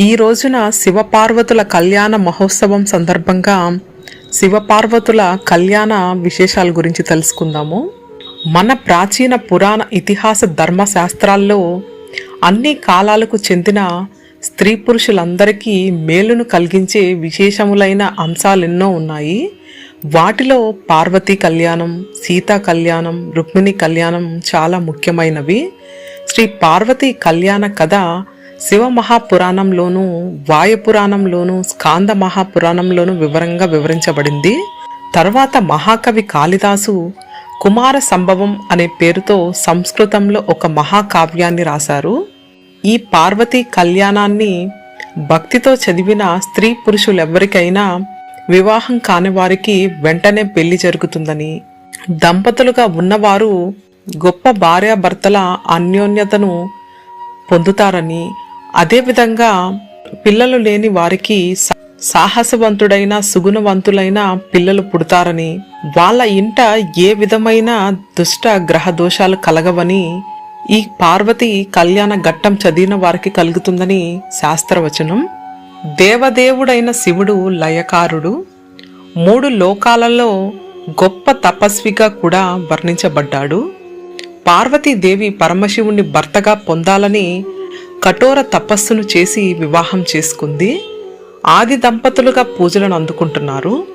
ఈ రోజున శివపార్వతుల కళ్యాణ మహోత్సవం సందర్భంగా శివపార్వతుల కళ్యాణ విశేషాల గురించి తెలుసుకుందాము. మన ప్రాచీన పురాణ ఇతిహాస ధర్మశాస్త్రాల్లో అన్ని కాలాలకు చెందిన స్త్రీ పురుషులందరికీ మేలును కలిగించే విశేషములైన అంశాలెన్నో ఉన్నాయి. వాటిలో పార్వతీ కళ్యాణం సీతా కళ్యాణం రుక్మిణి కళ్యాణం చాలా ముఖ్యమైనవి. శ్రీ పార్వతీ కళ్యాణ కథ శివ మహాపురాణంలోను వాయుపురాణంలోను స్కాంద మహాపురాణంలోను వివరంగా వివరించబడింది. తర్వాత మహాకవి కాళిదాసు కుమార సంభవం అనే పేరుతో సంస్కృతంలో ఒక మహాకావ్యాన్ని రాశారు. ఈ పార్వతీ కళ్యాణాన్ని భక్తితో చదివిన స్త్రీ పురుషులెవ్వరికైనా వివాహం కాని వారికి వెంటనే పెళ్ళి జరుగుతుందని దంపతులుగా ఉన్నవారు గొప్ప భార్యాభర్తల అన్యోన్యతను పొందుతారని అదేవిధంగా పిల్లలు లేని వారికి సాహసవంతుడైన సుగుణవంతులైన పిల్లలు పుడతారని వాళ్ళ ఇంట ఏ విధమైన దుష్ట గ్రహ దోషాలు కలగవని ఈ పార్వతి కళ్యాణ ఘట్టం చదివిన వారికి కలుగుతుందని శాస్త్రవచనం. దేవదేవుడైన శివుడు లయకారుడు. మూడు లోకాలలో గొప్ప తపస్విగా కూడా వర్ణించబడ్డాడు. పార్వతీదేవి పరమశివుణ్ణి భర్తగా పొందాలని కఠోర తపస్సును చేసి వివాహం చేసుకుంది. ఆది దంపతులుగా పూజలను అందుకుంటున్నారు.